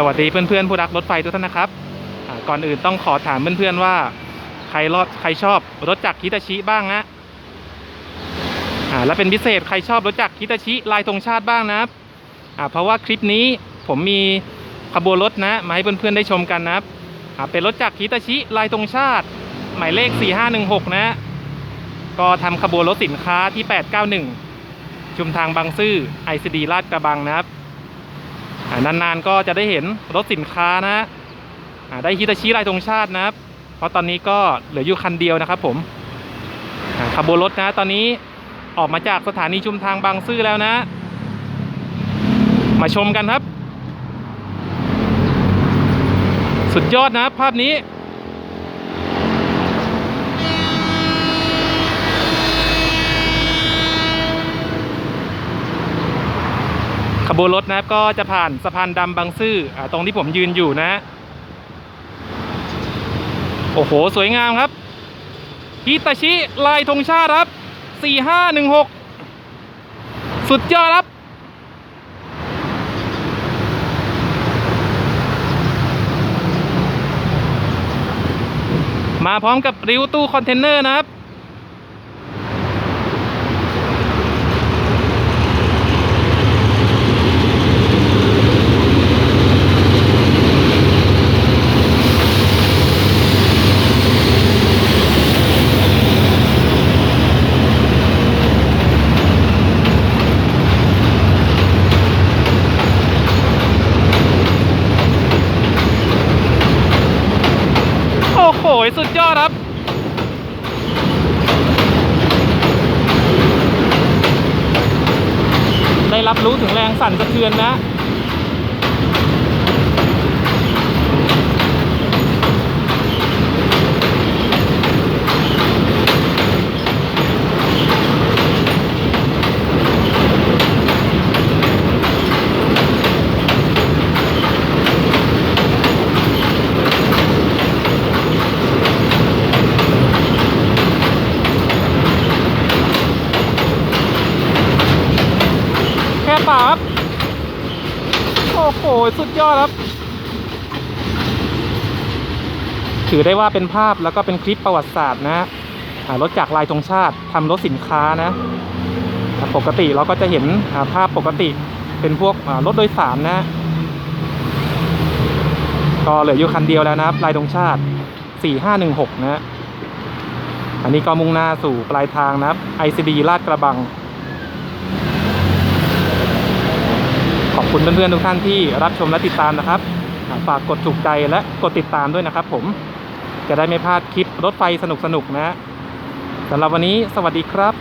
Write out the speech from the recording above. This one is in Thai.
สวัสดีเพื่อนๆผู้รักรถไฟทุกท่านนะครับก่อนอื่นต้องขอถามเพื่อนๆว่า ใครรอดใครชอบรถจักรฮิตาชิบ้างนะอ่าและเป็นพิเศษใครชอบรถจักรฮิตาชิลายธงชาติบ้างนะครับอ่าเพราะว่าคลิปนี้ผมมีขบวนรถนะมาให้เพื่อนๆได้ชมกันนะครับอ่าเป็นรถจักรฮิตาชิลายธงชาติ หมายเลข 4516 นะ ก็ทำขบวนรถสินค้าที่ 891 ชุมทางบางซื่อ ICD ลาดกระบังนะครับ นานๆก็จะได้เห็นรถสินค้านะได้ฮิตาชิลายธงชาตินะครับ เพราะตอนนี้ก็เหลืออยู่คันเดียวนะครับผมขบวนรถนะตอนนี้ออกมาจากสถานีชุมทางบางซื่อแล้วนะ มาชมกันครับ สุดยอดนะภาพนี้ ขบวนรถนะครับก็จะผ่านสะพานดำบางซื่ออตรงที่ผมยืนอยู่นะ โอ้โห สวยงามครับฮิตาชิลายธงชาติครับ 4516 สุดยอดครับ มาพร้อมกับริ้วตู้คอนเทนเนอร์นะครับ โอ้โหสุดยอดครับ ได้รับรู้ถึงแรงสั่นสะเทือนนะ โอ้โห สุดยอดครับ ถือได้ว่าเป็นภาพแล้วก็เป็นคลิปประวัติศาสตร์นะรถจากลายธงชาติทำรถสินค้านะปกติเราก็จะเห็นภาพปกติเป็นพวกรถโดยสารนะ ก็เหลืออยู่คันเดียวแล้วนะครับ ลายธงชาติ 4516 นะ อันนี้ก็มุ่งหน้าสู่ปลายทางนะครับ ICD ลาดกระบัง ขอบ คุณเพื่อนๆทุกท่านที่รับชมและติดตามนะครับ ฝากกดถูกใจและกดติดตามด้วยนะครับ ผมจะได้ไม่พลาดคลิปรถไฟสนุกๆนะสำหรับวันนี้สวัสดีครับ